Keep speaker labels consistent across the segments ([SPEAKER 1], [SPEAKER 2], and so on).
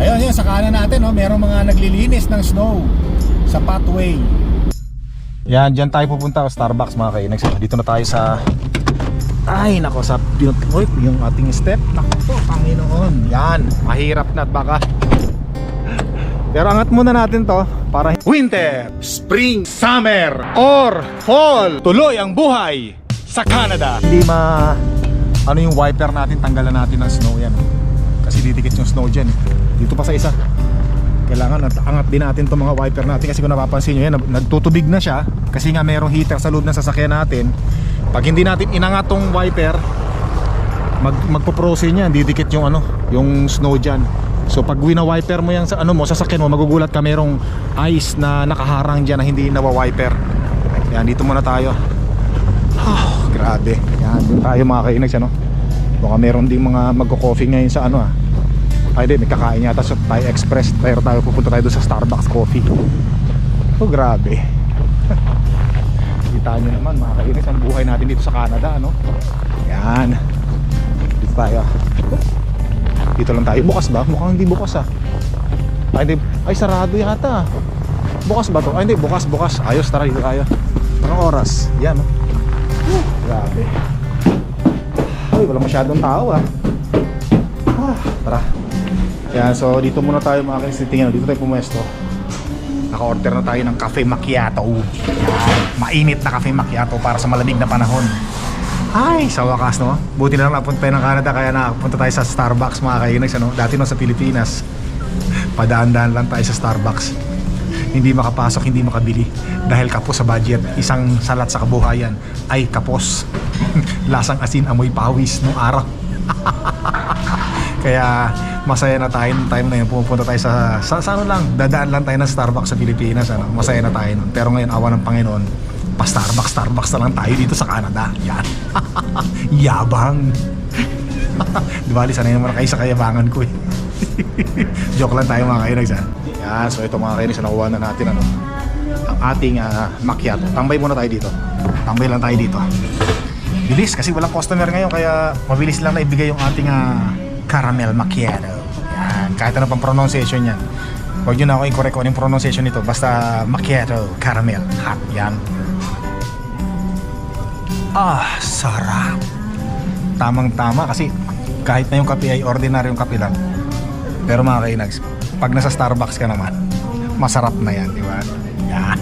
[SPEAKER 1] Ayun, yun, sa kanan natin, no, merong mga naglilinis ng snow sa pathway. Yan, dyan tayo pupunta sa Starbucks mga kainags. Dito na tayo sa... Ay, nako, sa Uy, yung ating step. Nako po, Panginoon. Yan, mahirap na at baka... Pero angat muna natin to para winter, spring, summer, or fall. Tuloy ang buhay sa Canada. Hindi ma ano yung wiper natin, tanggalan natin ng snow yan. Kasi didikit yung snow dyan. eh. Dito pa sa isa. Kailangan at angat din natin itong mga wiper natin kasi kung napapansin nyo yan, nag- nagtutubig na siya kasi nga merong heater sa loob ng sasakyan natin. Pag hindi natin inangat tong wiper, mag magpo-frozen yan, didikit yung ano, yung snow dyan. So pag wina-wiper mo yan sa ano mo, sasakyan mo, magugulat ka merong ice na nakaharang dyan na hindi nawa-wiper. Yan, dito muna tayo. Oh, grabe. Yan, dun tayo mga kainags ano. Baka meron ding mga magko-coffee ngayon sa ano ah. Ay di, may kakain yata sa Thai Express. Pero tayo pupunta tayo doon sa Starbucks Coffee. Oh, grabe. Kita nyo naman mga kainags ang buhay natin dito sa Canada ano. Yan. Dito tayo. Dito lang tayo. Bukas ba? Mukhang hindi bukas ah. Ay, hindi. Ay, sarado yata. Bukas ba to? Ay, hindi. Bukas, bukas. Ayos, tara dito tayo. Anong oras? Yan, oh. Grabe. Ay, wala masyadong tao ah. ah tara. Yan, so dito muna tayo mga kainis. Tingnan, dito tayo pumuesto. Naka-order na tayo ng cafe macchiato. Yan. Mainit na cafe macchiato para sa malamig na panahon. Ay, sa wakas no. Buti na lang napunta tayo ng Canada kaya nakapunta tayo sa Starbucks mga kainis ano. Dati no sa Pilipinas. Padaan-daan lang tayo sa Starbucks. Hindi makapasok, hindi makabili dahil kapos sa budget. Isang salat sa kabuhayan ay kapos. Lasang asin, amoy pawis nung araw. Kaya masaya na tayo nung time na yun. Pumupunta tayo sa, sa, sa ano lang, dadaan lang tayo ng Starbucks sa Pilipinas. Ano? Masaya na tayo nun. Pero ngayon, awa ng Panginoon, pa Starbucks, Starbucks na lang tayo dito sa Canada. Yan. Yabang. Di ba, sanay naman kayo sa kayabangan ko eh. Joke lang tayo mga kainags ha. Yan, so ito mga kainags, nakuha na natin ano, ang ating ah, macchiato. Tambay muna tayo dito. Tambay lang tayo dito. Bilis kasi walang customer ngayon kaya mabilis lang na ibigay yung ating ah, caramel macchiato. Yan, kahit ano pang pronunciation yan. Huwag nyo na ako i-correct kung anong pronunciation nito. Basta macchiato, caramel, hot. Yan. Ah, sarap. Tamang-tama kasi kahit na yung kape ay ordinaryong kape lang. Pero mga kainags, pag nasa Starbucks ka naman, masarap na yan, di ba? Yan.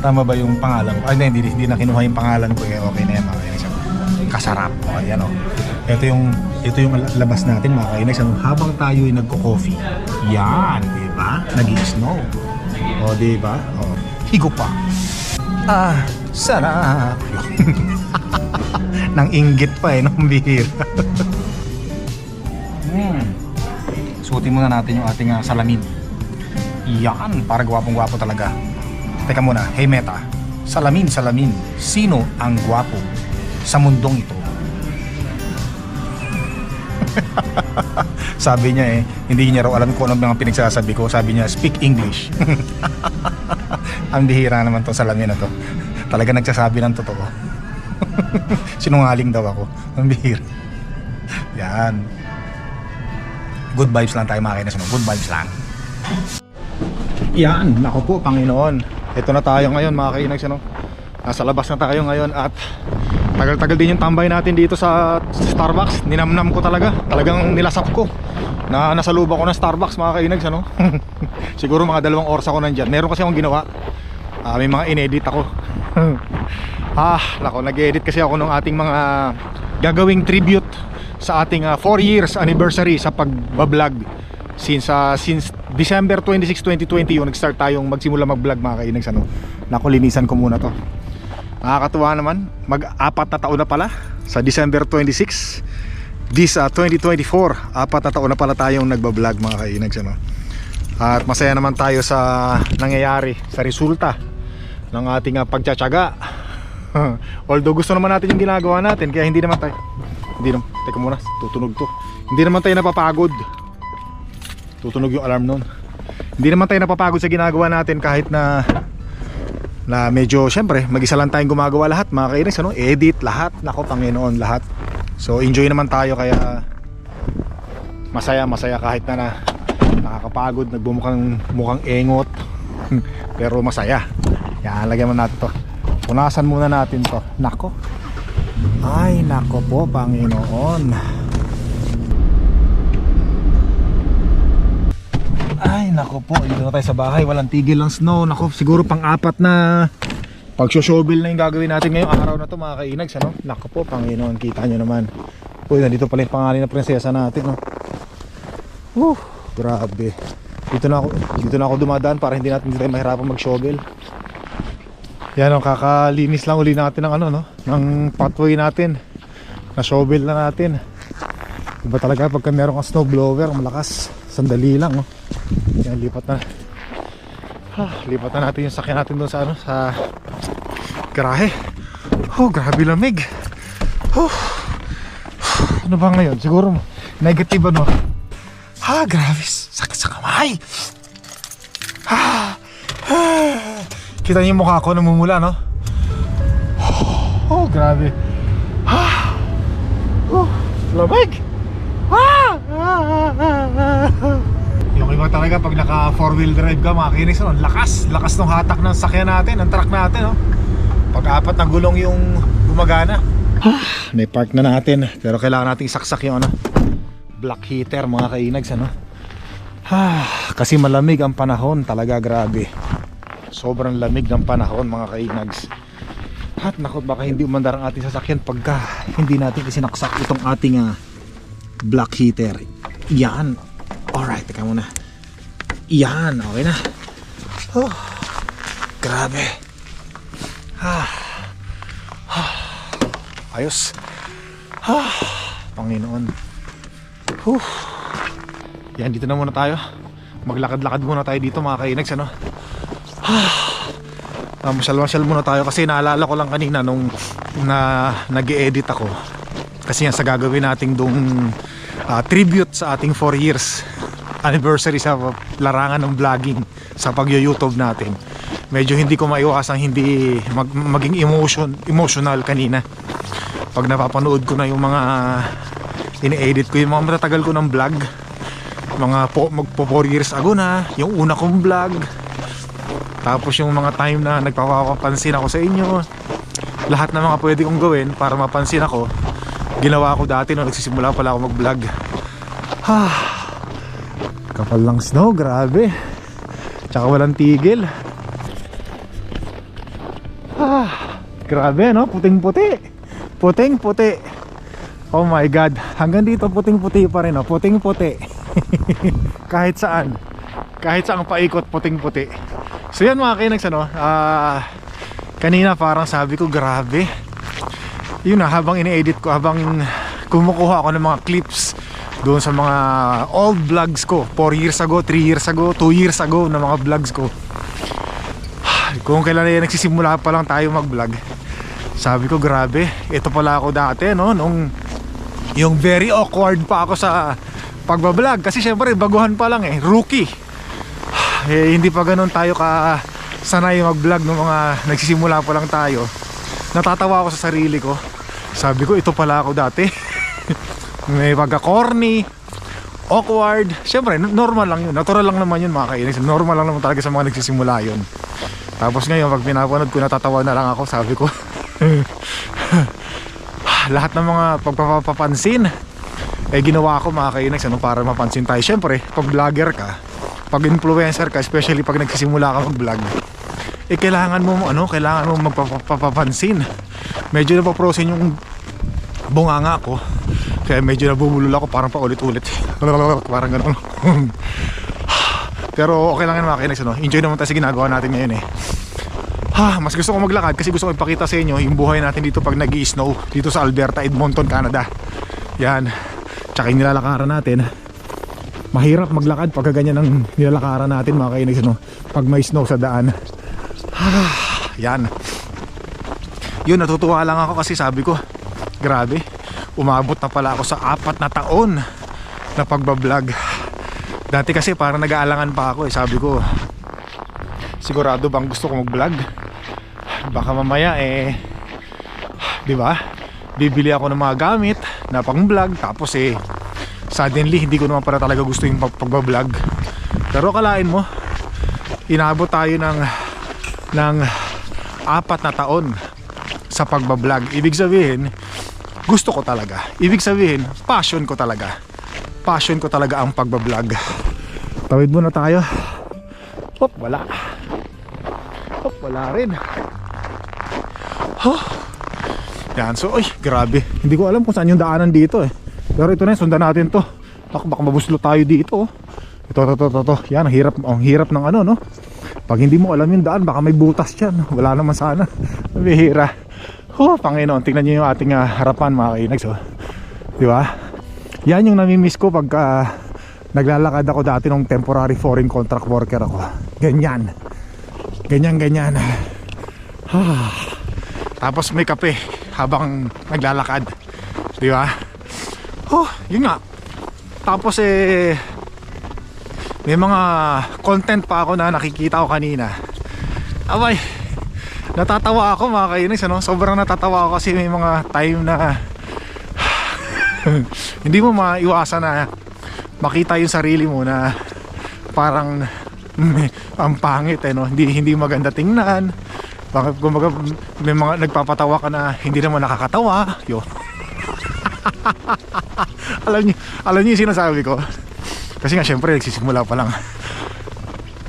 [SPEAKER 1] Tama ba yung pangalan ko? Ay, hindi, hindi, hindi na kinuha yung pangalan ko. Eh, okay na yan, mga kainags. Kasarap. O, yan o. Ito yung, ito yung labas natin, mga kainags. Ano, habang tayo ay nagko-coffee. Yan, di ba? Nag-snow. O, di ba? O, higo pa. Ah, sarap. Nang inggit pa eh, nung bihira. hmm. Suotin muna natin yung ating ah, salamin. Yan, para gwapong-gwapo talaga. Teka muna, hey Meta. Salamin, salamin. Sino ang gwapo sa mundong ito? Sabi niya eh, hindi niya raw alam kung ano mga pinagsasabi ko. Sabi niya, speak English. ang bihira naman to salamin na to. Talaga nagsasabi ng totoo. Sinungaling daw ako. Ang bihira. Yan. Good vibes lang tayo mga kainis. Good vibes lang. Yan, nako po, Panginoon. Ito na tayo ngayon mga kainags ano. Nasa labas na tayo ngayon at tagal-tagal din yung tambay natin dito sa Starbucks. Ninamnam ko talaga. Talagang nilasap ko. Na nasa luba ko ng Starbucks mga kainags ano. Siguro mga dalawang oras ako nandyan. Meron kasi akong ginawa. Ah, may mga inedit ako. ah, nako, nag-edit kasi ako ng ating mga gagawing tribute sa ating 4 years anniversary sa pagbablog since uh, since December 26, 2020 yung nag-start tayong magsimula mag-vlog mga kainags ano. Naku, linisan ko muna to. Nakakatuwa naman, mag-apat na taon na pala sa December 26 this uh, 2024, apat na taon na pala tayong nagba-vlog mga kainags ano. At masaya naman tayo sa nangyayari, sa resulta ng ating uh, pagtsatsaga. Although gusto naman natin yung ginagawa natin kaya hindi naman tayo hindi naman, teka muna, tutunog to. Hindi naman tayo napapagod tutunog yung alarm nun hindi naman tayo napapagod sa ginagawa natin kahit na na medyo syempre mag-isa lang tayong gumagawa lahat mga kainis ano edit lahat nako Panginoon lahat so enjoy naman tayo kaya masaya masaya kahit na, na nakakapagod, nagbumukhang mukhang engot. Pero masaya. Yan, lagyan mo natin to. Punasan muna natin to. Nako. Ay, nako po, Panginoon. Ay, nako po. Dito na tayo sa bahay. Walang tigil ng snow. Nako, siguro pang apat na pag-shovel na yung gagawin natin ngayong araw na to mga kainags. Ano? Nako po, Panginoon. Kita nyo naman. Uy, nandito pala yung pangalan ng prinsesa natin. No? Woo, grabe. Dito na ako, dito na ako dumadaan para hindi natin tayo mahirapan mag-shovel. Yan o, kakalinis lang uli natin ng ano, no? Ng pathway natin. Na shovel na natin. Iba talaga pagka meron kang snow blower, malakas. Sandali lang, no? Yan, lipat na. Ah, lipat na natin yung sakyan natin doon sa ano, sa garahe. Oh, grabe lamig. Oh. Ano ba ngayon? Siguro negative ano? Ha, grabe. Sakit sa kamay. Ha. Ah. Kita niyo yung mukha ko namumula, no? Oh, grabe. Ha. Oh, lamig. Ah! Yung iba talaga pag naka four wheel drive ka mga kinis no? lakas, lakas ng hatak ng sakyan natin, ng truck natin no? Pag apat na gulong yung gumagana. Nai-park na natin pero kailangan nating isaksak yung ano Black heater mga kainags ano. Ah, kasi malamig ang panahon talaga grabe. Sobrang lamig ng panahon mga kainags. At naku baka hindi umandar ang ating sasakyan pagka hindi natin isinaksak itong ating ah, black heater. Yan. Alright, teka muna Yan, okay na oh, Grabe ah. Ah. Ayos ah. Panginoon Whew. Yan, dito na muna tayo Maglakad-lakad muna tayo dito mga kainags ano Ah, masyal-masyal muna tayo kasi naalala ko lang kanina nung na nag edit ako kasi yan sa gagawin nating dong ah, tribute sa ating 4 years anniversary sa larangan ng vlogging sa pag-youtube natin. Medyo hindi ko maiwasang hindi mag- maging emotion, emotional kanina. Pag napapanood ko na yung mga ini-edit ko yung mga matatagal ko ng vlog mga po, magpo 4 years ago na yung una kong vlog tapos yung mga time na nagpapapansin ako sa inyo lahat ng mga pwede kong gawin para mapansin ako ginawa ko dati nung nagsisimula pala ako mag vlog ha kapal ng snow grabe. Tsaka walang tigil. Ah grabe no? Puting puti puting puti oh my god. Hanggang dito puting puti pa rin no? Puting puti kahit saan. Kahit saan paikot puting puti so yan mga kinags ano? Ah kanina parang sabi ko grabe. Yun na habang ini-edit ko habang kumukuha ako ng mga clips doon sa mga old vlogs ko. 4 years ago, 3 years ago, 2 years ago na mga vlogs ko. Kung kailan yan nagsisimula pa lang tayo mag vlog sabi ko grabe ito pala ako dati no? Nung yung very awkward pa ako sa pagbablog. Kasi syempre baguhan pa lang eh. Rookie. Eh hindi pa ganun tayo ka sanay mag vlog ng mga nagsisimula pa lang tayo. Natatawa ako sa sarili ko. Sabi ko ito pala ako dati may pagka corny awkward syempre normal lang yun. Natural lang naman yun mga kainis. Normal lang naman talaga sa mga nagsisimula yun. Tapos ngayon pag pinapanood ko natatawa na lang ako. Sabi ko lahat ng mga pagpapapansin eh ginawa ko mga kainis ano, para mapansin tayo. Syempre pag vlogger ka pag influencer ka especially pag nagsisimula ka mag vlog eh kailangan mo ano kailangan mo magpapapansin medyo napaprosin yung bunganga ko kaya medyo nabubulol ako parang paulit-ulit. Parang gano'n pero okay lang yan mga kinags ano? enjoy naman tayo sa ginagawa natin ngayon eh. Ha, mas gusto ko maglakad kasi gusto ko ipakita sa inyo yung buhay natin dito pag nag snow dito sa Alberta, Edmonton, Canada. Yan. Tsaka yung nilalakaran natin. Mahirap maglakad pagka ganyan ang nilalakaran natin mga kainis no? pag may snow sa daan. Yan. Yun natutuwa lang ako kasi sabi ko grabe umabot na pala ako sa apat na taon na pagbablog. Dati kasi parang nag-aalangan pa ako eh. Sabi ko sigurado bang gusto ko mag vlog baka mamaya eh di ba? Bibili ako ng mga gamit na pang vlog tapos eh suddenly hindi ko naman pala talaga gusto yung pag- pagbablog. Pero kalain mo, inabot tayo ng ng apat na taon sa pagbablog. Ibig sabihin, gusto ko talaga. Ibig sabihin, passion ko talaga. Passion ko talaga ang pagbablog. Tawid muna tayo. Hop, wala. Hop, wala rin. Huh. Yan, so, ay, grabe. Hindi ko alam kung saan yung daanan dito eh. Pero ito na, sundan natin to. Baka, baka mabuslo tayo dito. oh. Ito, ito, ito, ito, ito. Yan, ang hirap, ang hirap ng ano, no? Pag hindi mo alam yung daan, baka may butas dyan. Wala naman sana. Bihira. Oh, Panginoon, tingnan niyo yung ating ah, harapan mga kainags. Oh. Di ba? Yan yung namimiss ko pagka naglalakad ako dati nung temporary foreign contract worker ako. Ganyan. Ganyan, ganyan. Ah. Tapos may kape habang naglalakad. Di ba? Oh, yun nga. Tapos eh may mga content pa ako na nakikita ko kanina. Abay, natatawa ako mga kainis, ano? Sobrang natatawa ako kasi may mga time na hindi mo maiwasan na makita yung sarili mo na parang ang pangit eh, no? Hindi, hindi maganda tingnan. Bakit kumbaga may mga nagpapatawa ka na hindi naman nakakatawa. Yo. alam niyo, alam niyo yung sinasabi ko. Kasi nga syempre nagsisimula pa lang.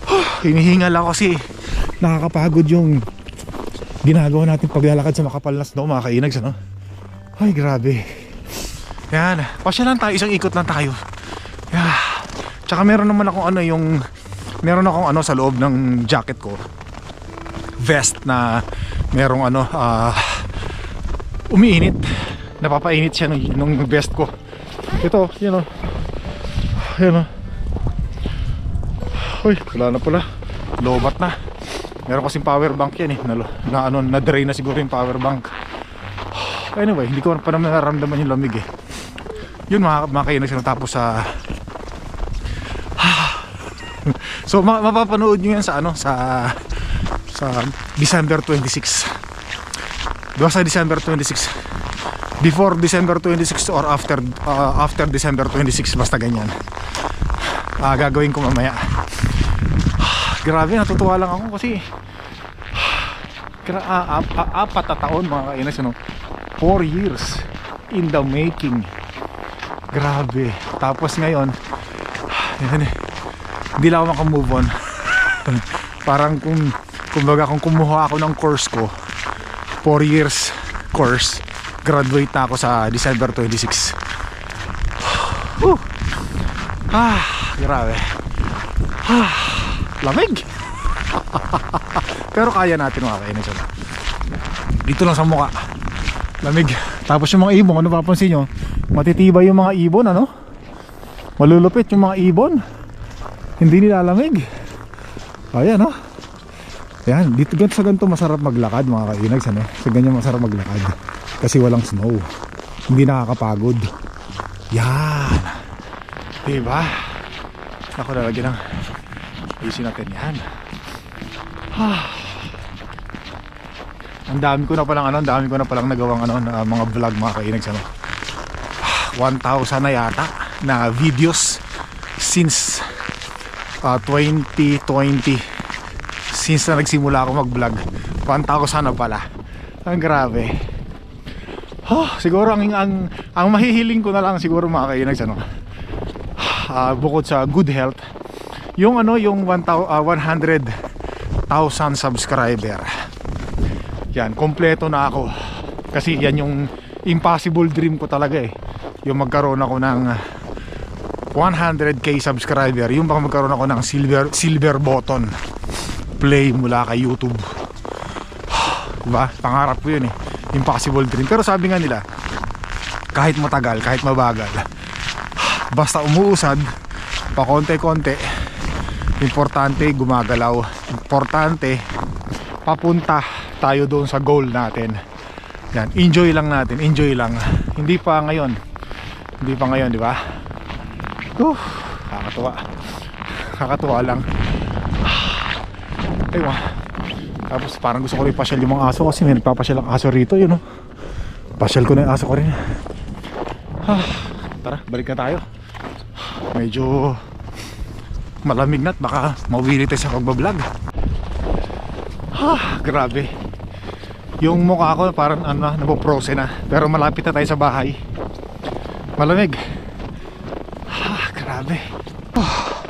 [SPEAKER 1] Hinihingal ako kasi nakakapagod yung ginagawa natin paglalakad sa makapal na snow mga kainags ano. Ay grabe. Yan, pasya lang tayo, isang ikot lang tayo. Yeah. Tsaka meron naman akong ano yung meron akong ano sa loob ng jacket ko. Vest na merong ano ah umiinit. Napapainit siya ng, ng vest ko. Ito, yun o. Yun o. Uy, wala na pala. Lobat na. Meron kasing power bank yan eh. Na, na ano, na-drain na siguro yung power bank. Anyway, hindi ko pa naman nararamdaman yung lamig eh. Yun mga, mga kayo na tapos sa So ma- mapapanood nyo yan sa ano sa sa December 26. Diba sa December 26? Before December 26 or after uh, after December 26 basta ganyan. Ah, gagawin ko mamaya. Grabe, natutuwa lang ako kasi gra- ah, ap- ah, apat na taon mga kainas ano. 4 years in the making. Grabe. Tapos ngayon, yan eh, hindi lang ako makamove on. Parang kung kumbaga kung kumuha ako ng course ko 4 years course graduate na ako sa December 26 Whew. ah grabe ah, lamig pero kaya natin mga kainis ano? dito lang sa mukha lamig tapos yung mga ibon ano papansin nyo matitibay yung mga ibon ano malulupit yung mga ibon hindi nilalamig ayan oh Ayan, dito ganito sa ganito masarap maglakad mga kainags ano? Sa ganyan masarap maglakad kasi walang snow. Hindi nakakapagod. Yan. Diba? Ako lalagyan ng ayusin natin yan. Ah. Ang dami ko na palang ano, ang dami ko na palang nagawang ano, na mga vlog mga kainags ano. Ah, 1,000 na yata na videos since uh, 2020 since na nagsimula ako mag-vlog 1,000 na pala ang grabe oh, siguro ang, ang, ang mahihiling ko na lang siguro mga kainags ano, uh, bukod sa good health yung ano yung 100,000 uh, subscriber. Yan kompleto na ako. Kasi yan yung impossible dream ko talaga eh. Yung magkaroon ako ng 100k subscriber. Yung baka magkaroon ako ng silver silver button. Play mula kay YouTube. Diba? pangarap ko yun eh. Impossible dream. Pero sabi nga nila kahit matagal, kahit mabagal basta umuusad pa konti-konti importante gumagalaw importante papunta tayo doon sa goal natin yan, enjoy lang natin enjoy lang hindi pa ngayon hindi pa ngayon, di ba? Uh, kakatuwa kakatuwa lang Aywa. Tapos parang gusto ko rin pasyal yung mga aso kasi may nagpapasyal ang aso rito yun no. Pasyal ko na yung aso ko rin. Ah, tara, balik na tayo. Medyo Malamig na at baka mawili tayo sa pagbablog. Ah, grabe. Yung mukha ko parang ano na, napoprose na. Pero malapit na tayo sa bahay. Malamig. Ah, grabe. Ah,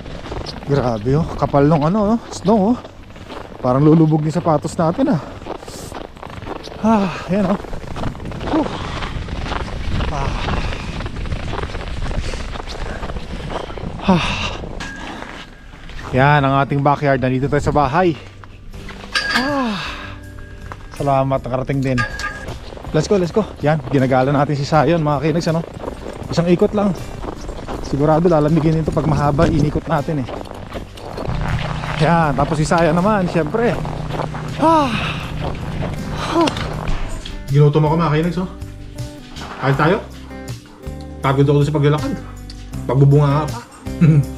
[SPEAKER 1] grabe oh. Kapal nung ano oh. Snow oh. Parang lulubog yung sapatos natin ah. Ah, yan oh. Whew. Ah. Yan ang ating backyard. Nandito tayo sa bahay. Ah. Salamat, nakarating din. Let's go, let's go. Yan, ginagala natin si Sayon, mga kinags, ano? Isang ikot lang. Sigurado lalamigin ito pag mahaba, inikot natin eh. Yan, tapos si Sayon naman, syempre. Ah. Ah. Ginutom ako mga kinags, oh. Kain tayo? Pagod ako sa paglalakad. Pagbubunga nga pa.